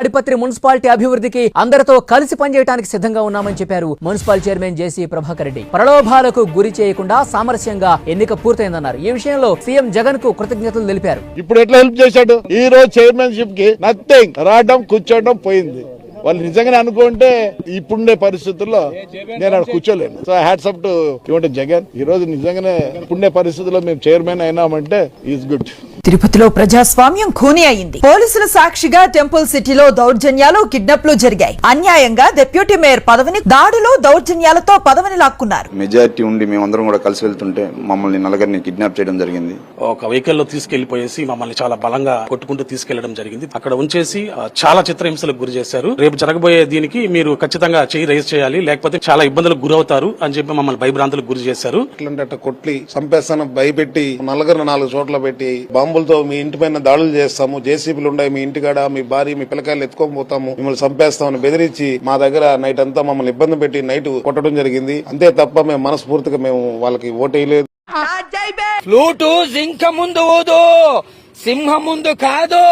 Tadipatri municipality అభివృద్ధికి అందరితో కలిసి పనిచేయడానికి సిద్ధంగా ఉన్నామని చెప్పారు municipal chairman JC Prabhakar Reddy. ప్రలోభాలకు గురి చేయకుండా సామరస్యంగా ఎన్నిక పూర్తయిందన్నారు. ఈ విషయంలో సీఎం జగన్కు కృతజ్ఞతలు తెలిపారు. ఇప్పుడు ఎట్లా హెల్ప్ చేశాడు? ఈ రోజు చైర్మన్షిప్కి నథింగ్. రావడం కూర్చోవడం పోయింది. వాళ్ళు నిజంగానే అనుకుంటే ఇప్పుడుండే పరిస్థితుల్లో నేను అక్కడ కూర్చోలేను. సో హ్యాట్స్ అప్ టు ఇవ్వండి జగన్ ఈ రోజు నిజంగానే ఇప్పుడుండే పరిస్థితుల్లో మేము చైర్మన్ అయినామంటే ఈజ్ గుడ్ తిరుపతిలో ప్రజాస్వామ్యం ఖూనీ అయింది. పోలీసుల సాక్షిగా టెంపుల్ సిటీలో దౌర్జన్యాలు కిడ్నాప్లు జరిగాయి. అన్యాయంగా డిప్యూటీ మేయర్ పదవిని దాడులు దౌర్జన్యాలతో పదవిని లాక్కున్నారు. మెజారిటీ ఉండి మేమందరం కూడా కలిసి వెళ్తుంటే మమ్మల్ని నలుగురిని కిడ్నాప్ చేయడం జరిగింది. ఒక వెహికల్లో తీసుకెళ్ళిపోయేసి మమ్మల్ని చాలా బలంగా కొట్టుకుంటూ తీసుకెళ్ళడం జరిగింది. అక్కడ ఉంచేసి చాలా చిత్రహింసలకు గురి చేశారు. రేపు జరగబోయే దీనికి మీరు ఖచ్చితంగా చేయి రైజ్ చేయాలి లేకపోతే చాలా ఇబ్బందులకు గురవుతారు అని చెప్పి మమ్మల్ని భయభ్రాంతులకు గురి చేశారు. కొట్టి చంపేస్తాను భయపెట్టి నలుగురు నాలుగు చోట్ల పెట్టి బాంబులతో మీ ఇంటి పైన దాడులు చేస్తాము జేసీబీలు ఉన్నాయి మీ ఇంటికాడ మీ భార్య మీ పిల్లకాయలు ఎత్తుకొని పోతాము మిమ్మల్ని చంపేస్తామని బెదిరించి మా దగ్గర నైట్ అంతా మమ్మల్ని ఇబ్బంది పెట్టి నైట్ కొట్టడం జరిగింది. అంతే తప్ప మేము మనస్ఫూర్తిగా మేము వాళ్ళకి ఓటేయలేదు ఫ్లూటు జింక ముందు ఊదు సింహం ముందు కాదు.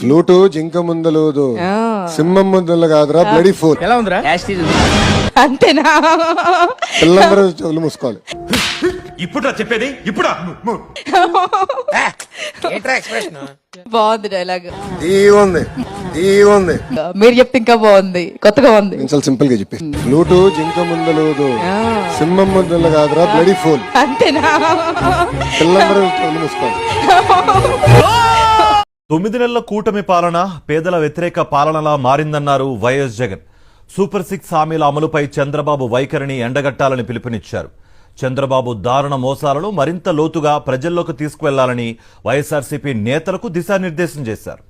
ఫ్లూటు జింక ముందలేదు సింహం ముందలు కాదురా బ్లడీ ఫోర్. ఎలా ఉందిరా? అంతేనా? పిల్లలందరూ చెవులు మూసుకోవాలి. ఇప్పుడు చెప్పేది? ఇప్పుడు? బాగుంది డైలాగ్. ఉంది ఉంది మీరు చెప్తే ఇంకా బాగుంది. కొత్తగా ఉంది. చాలా సింపుల్గా చెప్పి ఫ్లూటు జింక ముందలేదు సింహం ముందలు కాదురా బ్లడీ ఫోర్ అంతేనా? పిల్లలందరూ చెవులు మూసుకోవాలి. తొమ్మిది నెలల కూటమి పాలన పేదల వ్యతిరేక పాలనలా మారిందన్నారు వైఎస్ జగన్. సూపర్ సిక్స్ హామీల అమలుపై చంద్రబాబు వైఖరిని ఎండగట్టాలని పిలుపునిచ్చారు. చంద్రబాబు దారుణ మోసాలను మరింత లోతుగా ప్రజల్లోకి తీసుకువెళ్ళాలని వైఎస్ఆర్సీపీ నేతలకు దిశానిర్దేశం చేశారు.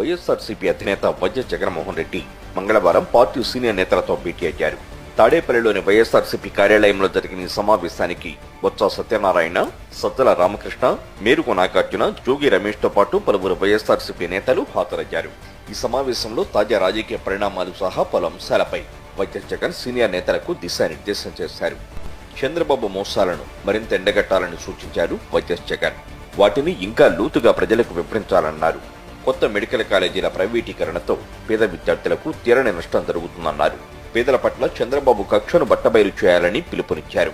వైఎస్ఆర్సీపీ అధినేత వైఎస్ జగన్మోహన్ రెడ్డి మంగళవారం పార్టీ సీనియర్ నేతలతో భేటీ అయ్యారు. తాడేపల్లిలోని వైఎస్ఆర్సీపీ కార్యాలయంలో జరిగిన ఈ సమావేశానికి బొత్స సత్యనారాయణ సజ్జల రామకృష్ణ మేరుకు నాగార్జున జోగి రమేష్తో పాటు పలువురు వైఎస్ఆర్సీపీ నేతలు హాజరయ్యారు. ఈ సమావేశంలో తాజా రాజకీయ పరిణామాలు సహా పలు అంశాలపై వైఎస్ జగన్ సీనియర్ నేతలకు దిశానిర్దేశం చేశారు. చంద్రబాబు మోసాలను మరింత ఎండగట్టాలని సూచించారు వైఎస్ జగన్ వాటిని ఇంకా లోతుగా ప్రజలకు వివరించాలన్నారు. కొత్త మెడికల్ కాలేజీల ప్రైవేటీకరణతో పేద విద్యార్థులకు తీరని నష్టం జరుగుతుందన్నారు. పేదల పట్ల చంద్రబాబు కక్షను బట్టబయలు చేయాలని పిలుపునిచ్చారు.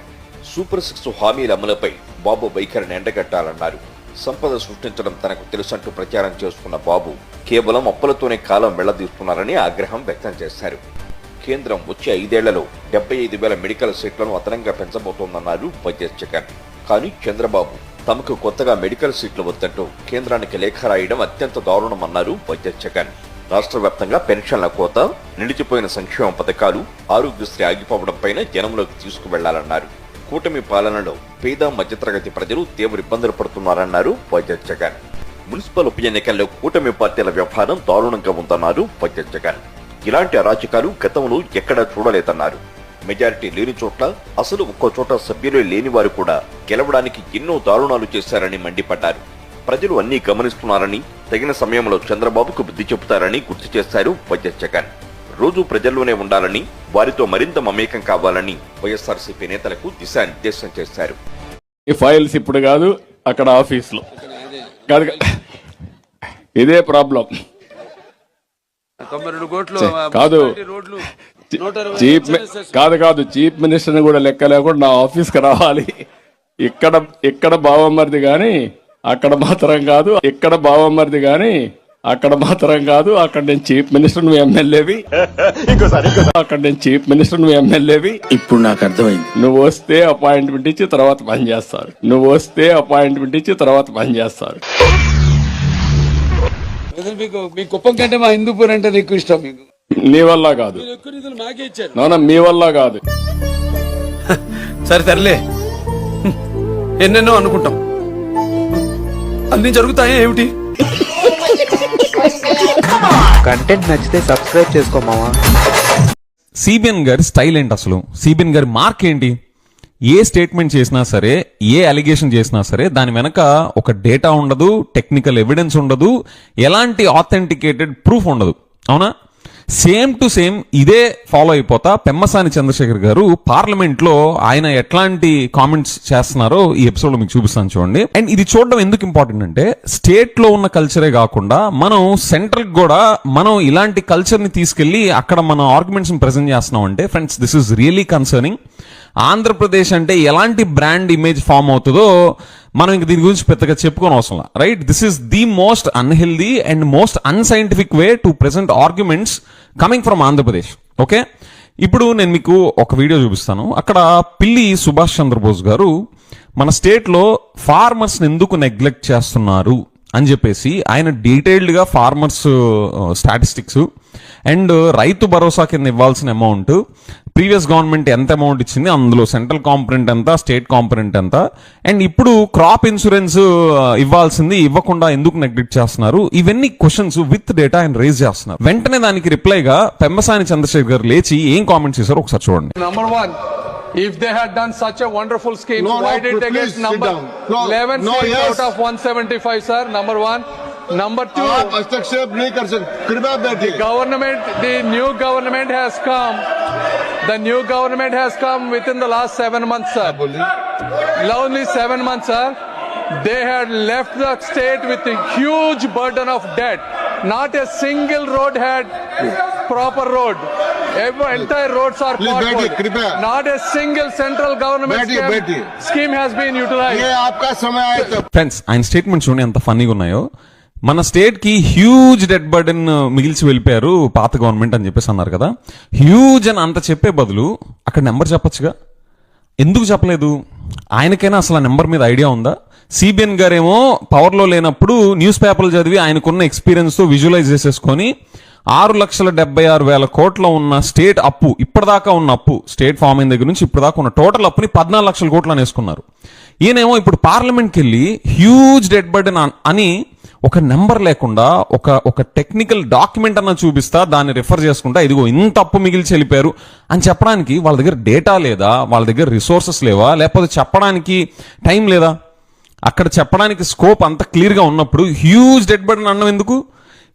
సూపర్ సిక్స్ హామీల అమలుపై బాబు వైఖరిని ఎండగట్టాలన్నారు. సంపద సృష్టించడం తనకు తెలుసంటూ ప్రచారం చేస్తున్న బాబు కేవలం అప్పులతోనే కాలం వెళ్ళదీస్తున్నారని ఆగ్రహం వ్యక్తం చేశారు. కేంద్రం వచ్చే ఐదేళ్ళలో డెబ్బై ఐదు వేల మెడికల్ సీట్లను అదనంగా పెంచబోతోందన్నారు వైఎస్ జగన్ కానీ చంద్రబాబు తమకు కొత్తగా మెడికల్ సీట్లు వద్దంటూ కేంద్రానికి లేఖ రాయడం అత్యంత దారుణమన్నారు వైఎస్ జగన్ రాష్ట్ర వ్యాప్తంగా పెన్షన్ల కోత నిలిచిపోయిన సంక్షేమ పథకాలు ఆరోగ్యశ్రీ ఆగిపోవడంపైన జనంలోకి తీసుకువెళ్ళాలన్నారు. కూటమి పాలనలో పేద మధ్యతరగతి ప్రజలు తీవ్ర ఇబ్బందులు పడుతున్నారన్నారు వైఎస్ జగన్. మున్సిపల్ ఉప ఎన్నికల్లో కూటమి పార్టీల వ్యవహారం దారుణంగా ఉందన్నారు వైఎస్ జగన్. ఇలాంటి అరాచకాలు గతంలో ఎక్కడా చూడలేదన్నారు. మెజారిటీ లేని చోట్ల అసలు ఒక్కో చోట సభ్యులే లేని వారు కూడా గెలవడానికి ఎన్నో దారుణాలు చేశారని మండిపడ్డారు. ప్రజలు అన్నీ గమనిస్తున్నారని తగిన సమయంలో చంద్రబాబుకు బుద్ధి చెబుతారని గుర్తు చేశారు వైఎస్ జగన్. రోజు ప్రజల్లోనే ఉండాలని వారితో మరింత మమేకం కావాలని వైఎస్ఆర్సీపీ నేతలకు దిశానిర్దేశం చేశారు. ఈ ఫైల్స్ ఇప్పుడు కాదు అక్కడ ఆఫీస్లో. కాదు ఇదే ప్రాబ్లం. కాదు. రోడ్లు చీఫ్ కాదు కాదు చీఫ్ మినిస్టర్ కూడా లెక్క లేకుండా నా ఆఫీస్కి రావాలి. ఇక్కడ ఇక్కడ బావమరిది గాని అక్కడ మాత్రం కాదు ఇక్కడ బావమరిది గాని అక్కడ మాత్రం కాదు అక్కడ నేను చీఫ్ మినిస్టర్ నువ్వు ఎమ్మెల్యేవి అక్కడ నేను చీఫ్ మినిస్టర్ నువ్వు ఎమ్మెల్యేవి. ఇప్పుడు నాకు అర్థమైంది. నువ్వు వస్తే అపాయింట్మెంట్ ఇచ్చి తర్వాత పని చేస్తారు. నువ్వు వస్తే అపాయింట్మెంట్ ఇచ్చి తర్వాత పని చేస్తారు. మీకు మీ కుప్పం కంటే మా హిందూపూర్ అంటే ఎక్కువ ఇష్టం మీకు. నీ వల్ల కాదు. మాకే ఇచ్చారు. నాన్న మీ వల్ల కాదు. సరే సర్లే. ఎన్నెన్నో అనుకుంటాం. అన్ని జరుగుతాయా ఏమిటి? కంటెంట్ నచ్చితే సబ్స్క్రైబ్ చేసుకోమావా సిబిఎన్ గారి స్టైల్ ఏంటి అసలు? సిబిఎన్ గారి మార్క్ ఏంటి? ఏ స్టేట్మెంట్ చేసినా సరే ఏ అలిగేషన్ చేసినా సరే దాని వెనక ఒక డేటా ఉండదు టెక్నికల్ ఎవిడెన్స్ ఉండదు ఎలాంటి ఆథెంటికేటెడ్ ప్రూఫ్ ఉండదు. అవునా? సేమ్ టు సేమ్ ఇదే ఫాలో అయిపోతా పెమ్మసాని చంద్రశేఖర్ గారు పార్లమెంట్లో ఆయన ఎట్లాంటి కామెంట్స్ చేస్తున్నారో ఈ ఎపిసోడ్లో మీకు చూపిస్తాను చూడండి. అండ్ ఇది చూడడం ఎందుకు ఇంపార్టెంట్ అంటే స్టేట్లో ఉన్న కల్చరే కాకుండా మనం సెంట్రల్ కూడా మనం ఇలాంటి కల్చర్ని తీసుకెళ్ళి అక్కడ మన ఆర్గ్యుమెంట్స్ని ప్రెజెంట్ చేస్తున్నాం అంటే friends this is really concerning Andhra Pradesh అంటే ఎలాంటి బ్రాండ్ ఇమేజ్ ఫామ్ అవుతుందో మనం ఇంక దీని గురించి పెద్దగా చెప్పుకోని అవసరం right? This is the most unhealthy and most unscientific way to present arguments coming from Andhra Pradesh. Okay ఇప్పుడు నేను మీకు ఒక వీడియో చూపిస్తాను. అక్కడ పిల్లి సుభాష్ చంద్రబోస్ గారు మన స్టేట్లో ఫార్మర్స్ని ఎందుకు నెగ్లెక్ట్ చేస్తున్నారు అని చెప్పేసి ఆయన డీటెయిల్డ్గా ఫార్మర్స్ స్టాటిస్టిక్స్ అండ్ రైతు భరోసా కింద ఇవ్వాల్సిన అమౌంట్ ప్రీవియస్ గవర్నమెంట్ ఎంత అమౌంట్ ఇచ్చింది అందులో సెంట్రల్ కాంపనెంట్ ఎంత స్టేట్ కాంపనెంట్ ఎంత అండ్ ఇప్పుడు క్రాప్ ఇన్సూరెన్స్ ఇవ్వాల్సింది ఇవ్వకుండా ఎందుకు నెగ్లెక్ట్ చేస్తున్నారు ఇవన్నీ క్వశ్చన్స్ విత్ డేటా ఆయన రేజ్ చేస్తున్నారు వెంటనే దానికి రిప్లైగా పెమ్మసాని చంద్రశేఖర్ గారు లేచి ఏం కామెంట్స్ చేశారో ఒకసారి చూడండి Number one, if they had done such a wonderful scheme, No, why no, did they please get sit number down. No, 11 no, seats yes. out of 175, sir? Number one. Number two, आप हस्तक्षेप नहीं कर सकते कृपया बैठिए government, the new government has come. The new government has come within the last seven months, sir. Only seven months, sir. They had left the state with a huge burden of debt. Not a single road had proper road. Every, entire roads are potholed. Not a single central government scheme, scheme has been utilized. Friends, ఆయన statements చూడండి ఎంత ఫన్నీగా ఉన్నాయో మన స్టేట్కి huge debt burden మిగిల్చి వెళ్ళిపోయారు పాత గవర్నమెంట్ అని చెప్పేసి అన్నారు కదా. హ్యూజ్ అని అంత చెప్పే బదులు అక్కడ నెంబర్ చెప్పొచ్చుగా? ఎందుకు చెప్పలేదు? ఆయనకైనా అసలు ఆ నెంబర్ మీద ఐడియా ఉందా? సిబిఎన్ గారేమో పవర్లో లేనప్పుడు న్యూస్ పేపర్లు చదివి ఆయనకున్న ఎక్స్పీరియన్స్తో విజువలైజ్ చేసేసుకొని ఆరు లక్షల డెబ్బై ఆరు వేల కోట్ల ఉన్న స్టేట్ అప్పు ఇప్పటిదాకా ఉన్న అప్పు స్టేట్ ఫామ్ అయిన దగ్గర నుంచి ఇప్పటిదాకా ఉన్న టోటల్ అప్పుని పద్నాలుగు లక్షల కోట్లు అనేసుకున్నారు. ఈయనేమో ఇప్పుడు పార్లమెంట్కి వెళ్ళి హ్యూజ్ డెడ్ బర్డెన్ అని ఒక నెంబర్ లేకుండా ఒక ఒక టెక్నికల్ డాక్యుమెంట్ అన్న చూపిస్తా దాన్ని రిఫర్ చేసుకుంటా ఇదిగో ఇంత అప్పు మిగిల్చి వెళ్ళిపోయారు అని చెప్పడానికి వాళ్ళ దగ్గర డేటా లేదా వాళ్ళ దగ్గర రిసోర్సెస్ లేవా? లేకపోతే చెప్పడానికి టైం లేదా? అక్కడ చెప్పడానికి స్కోప్ అంత క్లియర్గా ఉన్నప్పుడు హ్యూజ్ డెడ్ బర్డెన్ అన్నం ఎందుకు?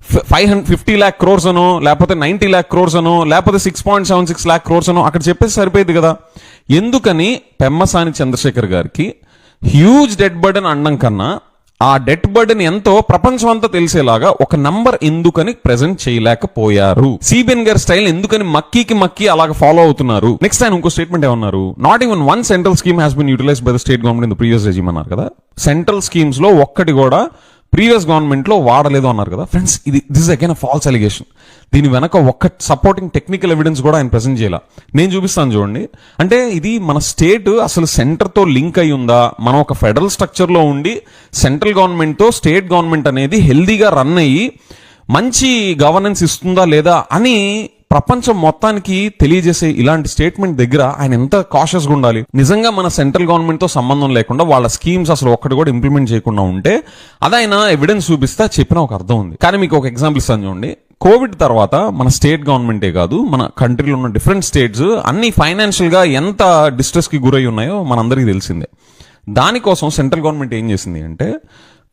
Five hundred fifty lakh crores అనో లేకపోతే నైంటీ ల్యాక్ క్రోర్స్ అనో లేకపోతే six point seven six lakh crores అనో అక్కడ చెప్పేసి సరిపోయింది కదా. ఎందుకని పెమ్మసాని చంద్రశేఖర్ గారికి హ్యూజ్ డెడ్ బర్డెన్ అనడం కన్నా ఆ డెట్ బర్డెన్ ఎంతో ప్రపంచం అంతా తెలిసేలాగా ఒక నంబర్ ఎందుకని ప్రెజెంట్ చేయలేకపోయారు. సిబిఎన్ గారి స్టైల్ ఎందుకని మక్కీకి మక్కీ అలాగ ఫాలో అవుతున్నారు. నెక్స్ట్ ఆయన ఇంకో స్టేట్మెంట్ ఏమన్నారు? Not even one central scheme has been utilize by the state government in the previous regime అన్నారు కదా. సెంట్రల్ స్కీమ్స్లో ఒక్కటి కూడా ప్రీవియస్ గవర్నమెంట్లో వాడలేదు అన్నారు కదా. ఫ్రెండ్స్ ఇది దిస్ అగైన్ ఫాల్స్ అలిగేషన్ దీని వెనక ఒక్క సపోర్టింగ్ టెక్నికల్ ఎవిడెన్స్ కూడా ఆయన ప్రెసెంట్ చేయాల. నేను చూపిస్తాను చూడండి. అంటే ఇది మన స్టేట్ అసలు సెంటర్తో లింక్ అయి ఉందా? మనం ఒక ఫెడరల్ స్ట్రక్చర్లో ఉండి సెంట్రల్ గవర్నమెంట్తో స్టేట్ గవర్నమెంట్ అనేది హెల్దీగా రన్ అయ్యి మంచి గవర్నెన్స్ ఇస్తుందా లేదా అని ప్రపంచం మొత్తానికి తెలియజేసే ఇలాంటి స్టేట్మెంట్ దగ్గర ఆయన ఎంత కాషియస్గా ఉండాలి? నిజంగా మన సెంట్రల్ గవర్నమెంట్తో సంబంధం లేకుండా వాళ్ళ స్కీమ్స్ అసలు ఒక్కటి కూడా ఇంప్లిమెంట్ చేయకుండా ఉంటే అదైనా ఎవిడెన్స్ చూపిస్తే చెప్పిన ఒక అర్థం ఉంది. కానీ మీకు ఒక ఎగ్జాంపుల్ ఇస్తాను చూడండి. కోవిడ్ తర్వాత మన స్టేట్ గవర్నమెంటే కాదు మన కంట్రీలో ఉన్న డిఫరెంట్ స్టేట్స్ అన్ని ఫైనాన్షియల్గా ఎంత డిస్ట్రెస్కి గురై ఉన్నాయో మనందరికీ తెలిసిందే. దానికోసం సెంట్రల్ గవర్నమెంట్ ఏం చేసింది అంటే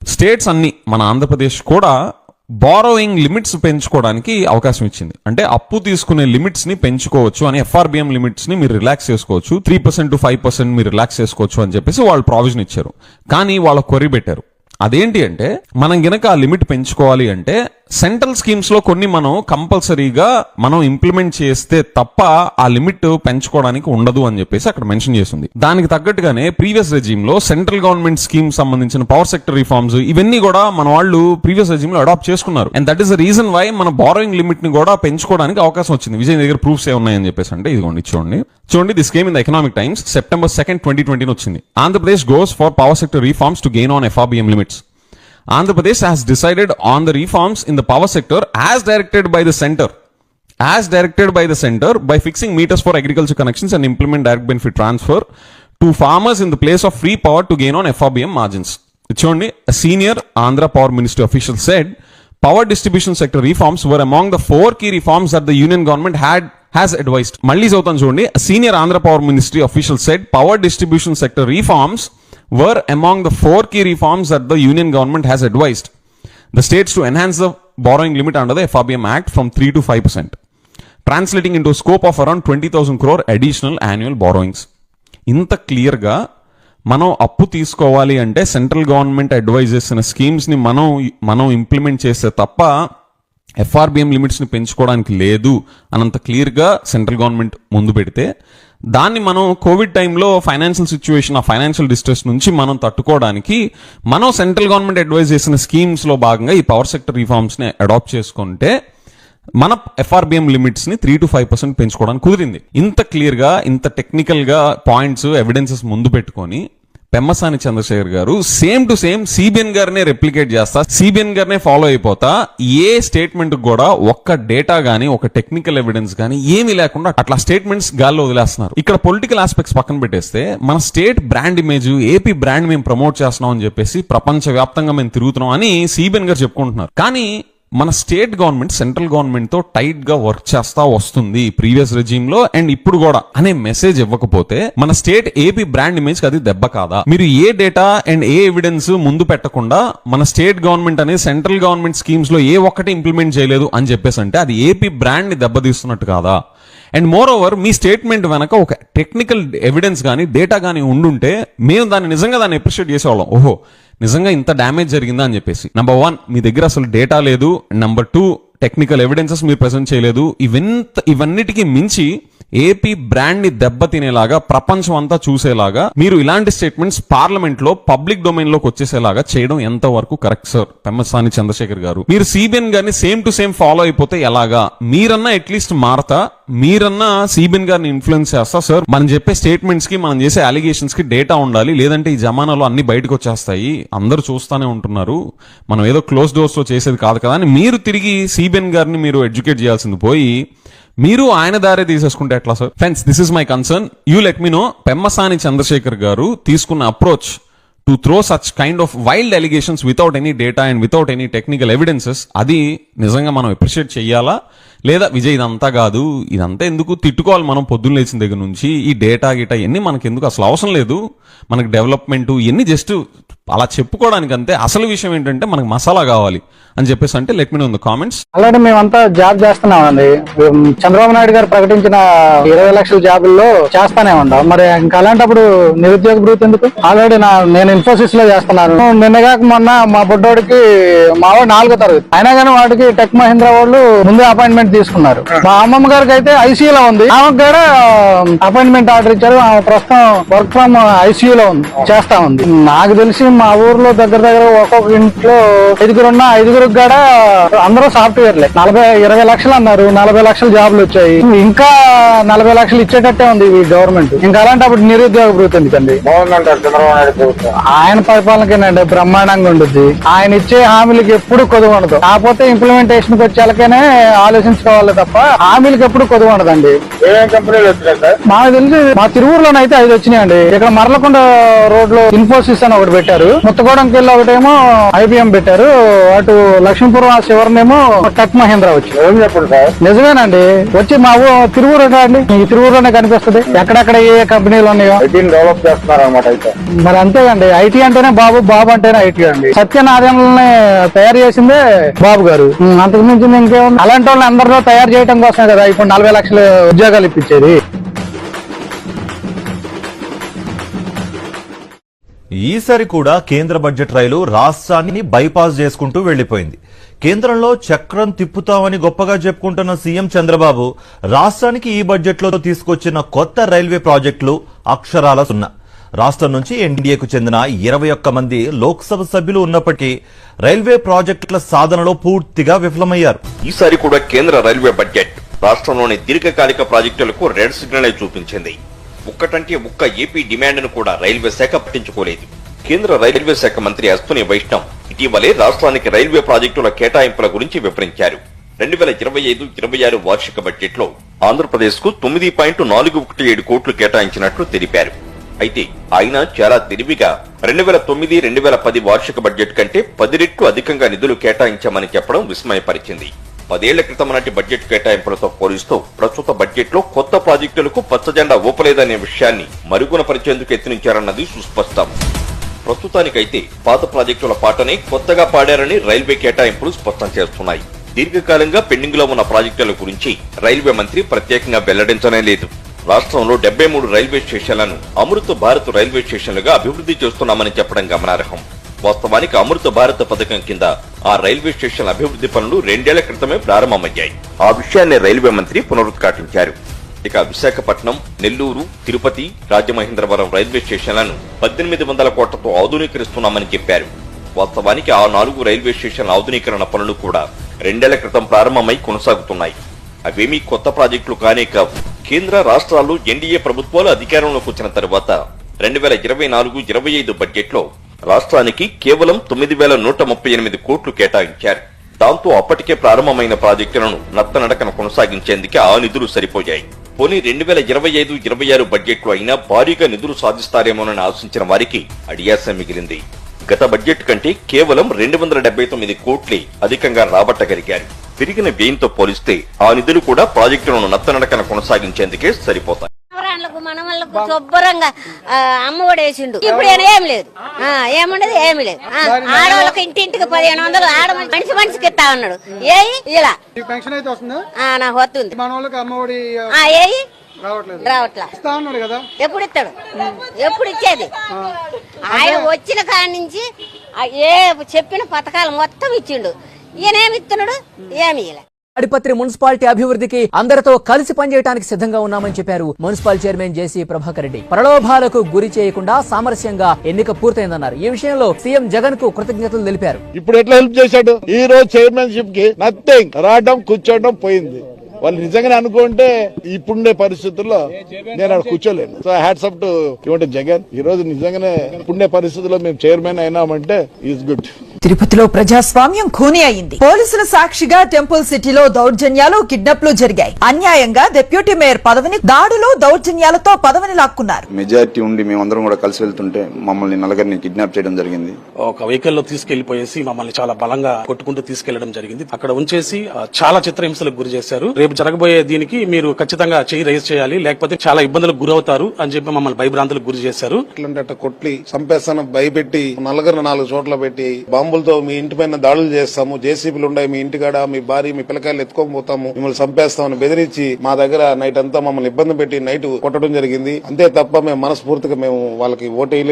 స్టేట్స్ అన్ని మన ఆంధ్రప్రదేశ్ కూడా బారోయింగ్ లిమిట్స్ పెంచుకోవడానికి అవకాశం ఇచ్చింది. అంటే అప్పు తీసుకునే లిమిట్స్ని పెంచుకోవచ్చు అని ఎఫ్ఆర్బిఎం లిమిట్స్ని మీరు రిలాక్స్ చేసుకోవచ్చు. Three percent to five percent మీరు రిలాక్స్ చేసుకోవచ్చు అని చెప్పేసి వాళ్ళు ప్రావిజన్ ఇచ్చారు. కానీ వాళ్ళ కొరి పెట్టారు. అదేంటి అంటే మనం గనక ఆ లిమిట్ పెంచుకోవాలి అంటే సెంట్రల్ స్కీమ్స్లో కొన్ని మనం కంపల్సరీగా మనం ఇంప్లిమెంట్ చేస్తే తప్ప ఆ లిమిట్ పెంచుకోవడానికి ఉండదు అని చెప్పేసి అక్కడ మెన్షన్ చేసింది దానికి తగ్గట్టుగానే ప్రీవియస్ రెజీమ్లో సెంట్రల్ గవర్నమెంట్ స్కీమ్ సంబంధించిన పవర్ సెక్టర్ రిఫార్మ్స్ ఇవన్నీ కూడా మన వాళ్ళు ప్రీవియస్ రెజీమ్లో అడాప్ట్ చేసుకున్నారు. And that is the reason why మన బారోయింగ్ లిమిట్ని కూడా పెంచుకోవడానికి అవకాశం వచ్చింది. విజయ్ దగ్గర ప్రూఫ్స్ ఏ ఉన్నాయని చెప్పేసి అంటే ఇదిగోండి చూడండి చూడండి this game in the Economic Times September second twenty twenty వచ్చింది. Andhra Pradesh goes for power sector reforms to gain on FRBM limits Andhra has decided on the reforms in the power sector as directed by the center. As directed by the center by fixing meters for agriculture connections and implement direct benefit transfer to farmers in the place of free power to gain on FRBM margins. Chonde, a senior Andhra Power Ministry official said power distribution sector reforms were among the four key reforms that the union government had has advised. మళ్ళీ చదువుతాను చూడండి senior Andhra Power Ministry official said power distribution sector reforms were among the four key reforms that the union government has advised the states to enhance the borrowing limit under the FRBM Act from 3 to 5%. Translating into scope of around twenty thousand crore additional annual borrowings ఇంత క్లియర్గా మనం అప్పు తీసుకోవాలి అంటే central government advise చేసిన స్కీమ్స్ని మనం మనం ఇంప్లిమెంట్ చేస్తే తప్ప ఎఫ్ఆర్బిఎం లిమిట్స్ని పెంచుకోవడానికి లేదు అనంత క్లియర్గా సెంట్రల్ గవర్నమెంట్ ముందు పెడితే దాన్ని మనం కోవిడ్ టైంలో ఫైనాన్షియల్ సిచ్యువేషన్ ఆ ఫైనాన్షియల్ డిస్ట్రెస్ నుంచి మనం తట్టుకోవడానికి మనం సెంట్రల్ గవర్నమెంట్ అడ్వైజ్ చేసిన స్కీమ్స్లో భాగంగా ఈ పవర్ సెక్టర్ రిఫార్మ్స్ని అడాప్ట్ చేసుకుంటే మన ఎఫ్ఆర్బిఎం లిమిట్స్ని త్రీ టు ఫైవ్ పర్సెంట్ పెంచుకోవడానికి కుదిరింది. ఇంత క్లియర్గా ఇంత టెక్నికల్గా పాయింట్స్ ఎవిడెన్సెస్ ముందు పెట్టుకొని Pemmasani Chandrasekhar garu same to same CBN గారినే రెప్లికేట్ చేస్తా. సిబిఎన్ గారినే ఫాలో అయిపోతా. ఏ స్టేట్మెంట్ కూడా ఒక్క డేటా గానీ ఒక టెక్నికల్ ఎవిడెన్స్ గానీ ఏమీ లేకుండా అట్లా స్టేట్మెంట్స్ గాల్లో వదిలేస్తున్నారు. ఇక్కడ పొలిటికల్ ఆస్పెక్ట్స్ పక్కన పెట్టేస్తే మన state brand image AP brand మేము ప్రమోట్ చేస్తున్నాం అని చెప్పేసి ప్రపంచ వ్యాప్తంగా మేము తిరుగుతున్నాం అని సిబిఎన్ గారు చెప్పుకుంటున్నారు. కానీ మన స్టేట్ గవర్నమెంట్ సెంట్రల్ గవర్నమెంట్తో టైట్గా వర్క్ చేస్తా వస్తుంది ప్రీవియస్ రెజీమ్లో అండ్ ఇప్పుడు కూడా అనే మెసేజ్ ఇవ్వకపోతే మన స్టేట్ ఏపీ బ్రాండ్ ఇమేజ్కి అది దెబ్బ కాదా? మీరు ఏ డేటా అండ్ ఏ ఎవిడెన్స్ ముందు పెట్టకుండా మన స్టేట్ గవర్నమెంట్ అనేది సెంట్రల్ గవర్నమెంట్ స్కీమ్స్లో ఏ ఒక్కటి ఇంప్లిమెంట్ చేయలేదు అని చెప్పేసి అంటే అది ఏపీ బ్రాండ్ని దెబ్బతీస్తున్నట్టు కాదా? అండ్ మోర్ ఓవర్ మీ స్టేట్మెంట్ వెనక ఒక టెక్నికల్ ఎవిడెన్స్ కానీ డేటా కానీ ఉండుంటే మేము దాన్ని నిజంగా దాన్ని అప్రిషియేట్ చేసేవాళ్ళం. ఓహో నిజంగా ఇంత డ్యామేజ్ జరిగిందా అని చెప్పేసి. నంబర్ వన్ మీ దగ్గర అసలు డేటా లేదు. నంబర్ టూ టెక్నికల్ ఎవిడెన్సెస్ మీరు ప్రజెంట్ చేయలేదు. ఇవంత ఇవన్నిటికీ మించి ఏపీ బ్రాండ్ని దెబ్బతినేలాగా ప్రపంచం అంతా చూసేలాగా మీరు ఇలాంటి స్టేట్మెంట్స్ పార్లమెంట్లో పబ్లిక్ డొమైన్లోకి వచ్చేసేలాగా చేయడం ఎంత వరకు కరెక్ట్ సార్? పెమ్మసాని చంద్రశేఖర్ గారు. మీరు సిబిఎన్ గారిని సేమ్ టు సేమ్ ఫాలో అయిపోతే ఎలాగా? మీరన్నా అట్లీస్ట్ మారతా? మీరన్నా సిబిఎన్ గారిని ఇన్ఫ్లుయెన్స్ చేస్తా సార్? మనం చెప్పే స్టేట్మెంట్స్కి మనం చేసే అలిగేషన్స్కి డేటా ఉండాలి లేదంటే ఈ జమానాలో అన్ని బయటకు వచ్చేస్తాయి. అందరూ చూస్తానే ఉంటున్నారు. మనం ఏదో క్లోజ్ డోర్స్లో చేసేది కాదు కదా అని మీరు తిరిగి సిబిఎన్ గారిని మీరు ఎడ్యుకేట్ చేయాల్సింది పోయి మీరు ఆయన దారే తీసేసుకుంటే ఎట్లా sir? Friends this is my concern you let me know Pemmasani Chandrasekhar garu తీసుకున్న approach to throw such kind of wild allegations without any data and without any technical evidences అది నిజంగా మనం అప్రిషియేట్ చేయాలా లేదా విజయ్ ఇదంతా కాదు ఇదంతా ఎందుకు తిట్టుకోవాలి మనం పొద్దున్న లేచిన దగ్గర నుంచి? ఈ డేటా గిటా ఇవన్నీ మనకి ఎందుకు అసలు అవసరం లేదు. మనకి డెవలప్మెంట్ ఇవన్నీ జస్ట్ అలా చెప్పుకోవడానికి అంతే. అసలు విషయం ఏంటంటే మనకు మసాలా కావాలి అని చెప్పేసి అంటే లెట్ మీ నో కామెంట్స్ అలాగే మేమంతా జాబ్ చేస్తున్నామండి. అండి చంద్రబాబు నాయుడు గారు ప్రకటించిన ఇరవై లక్షల జాబుల్లో చేస్తానే ఉన్నాం. మరి ఇంకా అలాంటప్పుడు నిరుద్యోగ భృతి ఎందుకు? ఆల్రెడీ నా నేను ఇన్ఫోసిస్లో చేస్తున్నాను. నిన్నగాక మొన్న మా బుడ్డోడికి మావాడు నాలుగో తరగతి. అయినా కానీ వాడికి టెక్ మహీంద్రా వాళ్ళు ముందే అపాయింట్మెంట్ తీసుకున్నారు. మా అమ్మమ్మ గారికి అయితే ఐసీయూ లో ఉంది. ఆమెకు కూడా అపాయింట్మెంట్ ఆర్డర్ ఇచ్చారు. ఆమె ప్రస్తుతం వర్క్ ఫ్రమ్ ఐసీయూ లో ఉంది చేస్తా ఉంది. నాకు తెలిసి మా ఊర్లో దగ్గర దగ్గర ఒక్కొక్క ఇంట్లో ఐదుగురున్న ఐదుగురికి కూడా అందరూ సాఫ్ట్వేర్లే. నలభై ఇరవై లక్షలు అన్నారు. నలభై లక్షల జాబులు వచ్చాయి. ఇంకా నలభై లక్షలు ఇచ్చేటట్టే ఉంది ఈ గవర్నమెంట్. ఇంకా అలాంటప్పుడు నిరుద్యోగ భృతి ఎందుకండి? ఆయన పరిపాలనకేనండి బ్రహ్మాండంగా ఉంటుంది ఆయన ఇచ్చే హామీలకి ఎప్పుడు కొదువు ఉండదు కాకపోతే ఇంప్లిమెంటేషన్కి ఆలోచించుకోవాలి తప్ప హామీలకి ఎప్పుడు కొదువు ఉండదండి. మాకు తెలిసి మా తిరువురులోనైతే ఐదు వచ్చినాయండి. ఇక్కడ మరలకొండ రోడ్లో ఇన్ఫోసిస్ అని ఒకటి పెట్టారు. ముత్తగూడెంకి వెళ్ళి ఒకటేమో ఐబిఎం పెట్టారు. అటు లక్ష్మీపురం ఆ చివరినేమో టెక్ మహేంద్ర వచ్చి నిజమేనండి. వచ్చి మా తిరువురు అండి? ఈ తిరువురులోనే కనిపిస్తుంది. ఎక్కడెక్కడ ఏ ఏ కంపెనీలు ఉన్నాయో. డెవలప్ చేస్తున్నారు అనమాట అయితే. మరి అంతేనండి. ఐటీ అంటేనే బాబు బాబు అంటేనే ఐటీ అండి. సత్యనారాయణని తయారు చేసిందే బాబు గారు. అంతకు మించి ఇంకేముంది? అలాంటి వాళ్ళని అందరిలో తయారు చేయడం కోసమే కదా ఇప్పుడు నలభై లక్షల ఉద్యోగాలు ఇప్పించేది. ఈసారి కూడా కేంద్ర బడ్జెట్ రైలు రాష్ట్రాన్ని బైపాస్ చేసుకుంటూ వెళ్ళిపోయింది కేంద్రంలో చక్రం తిప్పుతామని గొప్పగా చెప్పుకుంటున్న సీఎం చంద్రబాబు రాష్ట్రానికి ఈ బడ్జెట్లో తీసుకొచ్చిన కొత్త రైల్వే ప్రాజెక్టులు అక్షరాల సున్నా. రాష్ట్రం నుంచి ఎన్డీఏకు చెందిన ఇరవై ఒక్క మంది లోక్సభ సభ్యులు ఉన్నప్పటికీ రైల్వే ప్రాజెక్టుల సాధనలో పూర్తిగా విఫలమయ్యారు. ఈసారి కూడా కేంద్ర రైల్వే బడ్జెట్ రాష్ట్రంలోని దీర్ఘకాలిక ప్రాజెక్టులకు రెడ్ సిగ్నల్ చూపించింది. ఒక్కటంటే ఒక్క ఏపీ డిమాండ్ను కూడా రైల్వే శాఖ పట్టించుకోలేదు. కేంద్ర రైల్వే శాఖ మంత్రి అశ్విని వైష్ణవ్ ఇటీవలే రాష్ట్రానికి రైల్వే ప్రాజెక్టుల కేటాయింపుల గురించి వివరించారు. రెండు వేల ఇరవై ఐదు ఇరవై ఆరు వార్షిక బడ్జెట్లో ఆంధ్రప్రదేశ్కు తొమ్మిది పాయింట్ నాలుగు ఒకటి ఏడు కోట్లు కేటాయించినట్లు తెలిపారు. అయితే ఆయన చాలా తెలివిగా రెండు వేల తొమ్మిది రెండు వేల పది వార్షిక బడ్జెట్ కంటే పది రెట్లు అధికంగా నిధులు కేటాయించామని చెప్పడం విస్మయపరిచింది. పదేళ్ళ క్రితం నాటి బడ్జెట్ కేటాయింపులతో పోలిస్తూ ప్రస్తుత బడ్జెట్లో కొత్త ప్రాజెక్టులకు పచ్చజెండా ఊపలేదనే విషయాన్ని మరుగున పరిచేందుకు యత్నించారన్నది సుస్పష్టం. ప్రస్తుతానికైతే పాత ప్రాజెక్టుల పాటనే కొత్తగా పాడారని రైల్వే కేటాయింపులు స్పష్టం చేస్తున్నాయి. దీర్ఘకాలంగా పెండింగ్లో ఉన్న ప్రాజెక్టుల గురించి రైల్వే మంత్రి ప్రత్యేకంగా వెల్లడించనే లేదు. రాష్ట్రంలో డెబ్బై మూడు రైల్వే స్టేషన్లను అమృత భారత్ రైల్వే స్టేషన్లుగా అభివృద్ధి చేస్తున్నామని చెప్పడం గమనార్హం. వాస్తవానికి అమృత భారత పథకం కింద ఆ రైల్వే స్టేషన్ అభివృద్ధి పనులు రెండేళ్ళ క్రితమే ప్రారంభమయ్యాయి. ఆ విషయాన్ని రైల్వే మంత్రి పునరుద్ఘాటించారు. ఇక విశాఖపట్నం నెల్లూరు తిరుపతి రాజమహేంద్రవరం రైల్వే స్టేషన్లను పద్దెనిమిది వందల కోట్లతో ఆధునీకరిస్తున్నామని చెప్పారు. వాస్తవానికి ఆ నాలుగు రైల్వే స్టేషన్ ఆధునీకరణ పనులు కూడా రెండేళ్ళ క్రితం ప్రారంభమై కొనసాగుతున్నాయి. అవేమీ కొత్త ప్రాజెక్టులు కానే కావు. కేంద్ర రాష్ట్రాలు ఎన్డీఏ ప్రభుత్వాలు అధికారంలోకి వచ్చిన తర్వాత రెండు వేల ఇరవై నాలుగు ఇరవై ఐదు బడ్జెట్లో రాష్ట్రానికి కేవలం తొమ్మిది వేల నూట ముప్పై ఎనిమిది కోట్లు కేటాయించారు. దాంతో అప్పటికే ప్రారంభమైన ప్రాజెక్టులను నత్తనడకన కొనసాగించేందుకే ఆ నిధులు సరిపోయాయి. పోనీ రెండు వేల ఇరవై ఐదు ఇరవై ఆరు బడ్జెట్లో అయినా భారీగా నిధులు సాధిస్తారేమోనని ఆశించిన వారికి అడియాస మిగిలింది. గత బడ్జెట్ కంటే కేవలం రెండు వందల డెబ్బై తొమ్మిది కోట్లే అధికంగా రాబట్టగలిగారు. పెరిగిన వ్యయంతో పోలిస్తే ఆ నిధులు కూడా ప్రాజెక్టులను నత్తనడకన కొనసాగించేందుకే సరిపోతాయి. మనవళ్ళకు శుభ్రంగా అమ్మఒడి వేసిండు. ఇప్పుడు ఈయన ఏం లేదు. ఆ, ఏముండదు ఏమి లేదు. ఆడవాళ్ళకి ఇంటింటికి పదిహేను వందలు ఆడ మనిషి మనిషికి ఇస్తా ఉన్నాడు. ఏయి ఇలా. పెన్షన్ అయితే వస్తుందా? ఆ, నాకు వస్తుంది అమ్మఒడి ఆ, ఏయి రావట్లేదు. రావట్లా. ఇస్తా ఉన్నాడు కదా? ఎప్పుడు ఇస్తాడు? ఎప్పుడు ఇచ్చేది? ఆయన వచ్చిన కాడి నుంచి ఏ చెప్పిన పథకాలు మొత్తం ఇచ్చిండు. ఈయనేమి ఇస్తున్నాడు? ఏమి ఇలా తాడిపత్రి మున్సిపాలిటీ అభివృద్ధికి అందరితో కలిసి పనిచేయడానికి సిద్ధంగా ఉన్నామని చెప్పారు municipal chairman JC Prabhakar Reddy. ప్రలోభాలకు గురి చేయకుండా సామరస్యంగా ఎన్నిక పూర్తయిందన్నారు. ఈ విషయంలో సీఎం జగన్కు కృతజ్ఞతలు తెలిపారు. ఇప్పుడు ఎట్లా హెల్ప్ చేశాడు? ఈ రోజు చైర్మన్షిప్కి నథింగ్ రావడం కూర్చోవడం పోయింది. వాళ్ళు నిజంగానే అనుకుంటే ఇప్పుడుండే పరిస్థితుల్లో నేను అక్కడ కూర్చోలేను. సో హ్యాట్స్ అప్ టు ఇవ్వండి జగన్ ఈ రోజు నిజంగానే ఇప్పుడుండే పరిస్థితుల్లో మేము చైర్మన్ అయినామంటే ఈజ్ గుడ్ తిరుపతిలో ప్రజాస్వామ్యం ఖూనీ అయింది. పోలీసుల సాక్షిగా టెంపుల్ సిటీలో దౌర్జన్యాలు కిడ్నాప్లు జరిగాయి. అన్యాయంగా డిప్యూటీ మేయర్ పదవిని దాడులు దౌర్జన్యాలతో పదవిని లాక్కున్నారు. మెజారిటీ ఉండి మేమందరం కూడా కలిసి వెళ్తుంటే మమ్మల్ని నలుగురిని కిడ్నాప్ చేయడం జరిగింది. ఒక వెహికల్లో తీసుకెళ్ళిపోయేసి మమ్మల్ని చాలా బలంగా కొట్టుకుంటూ తీసుకెళ్ళడం జరిగింది. అక్కడ ఉంచేసి చాలా చిత్రహింసలకు గురి చేశారు. రేపు జరగబోయే దీనికి మీరు ఖచ్చితంగా చేయి రైజ్ చేయాలి. లేకపోతే చాలా ఇబ్బందులకు గురవుతారు అని చెప్పి మమ్మల్ని భయభ్రాంతులకు గురి చేశారు. ఇట్లంటే కొట్టి సంపేస్తాను భయపెట్టి నలుగురు నాలుగు చోట్ల పెట్టి బాంబులతో మీ ఇంటి పైన దాడులు చేస్తాము. జేసీబీలు ఉన్నాయి మీ ఇంటికాడ మీ భార్య మీ పిల్లకాయలు ఎత్తుకొని పోతాము. మిమ్మల్ని చంపేస్తామని బెదిరించి మా దగ్గర నైట్ అంతా మమ్మల్ని ఇబ్బంది పెట్టి నైట్ కొట్టడం జరిగింది. అంతే తప్ప మేము మనస్ఫూర్తిగా మేము వాళ్ళకి ఓటేయలేదు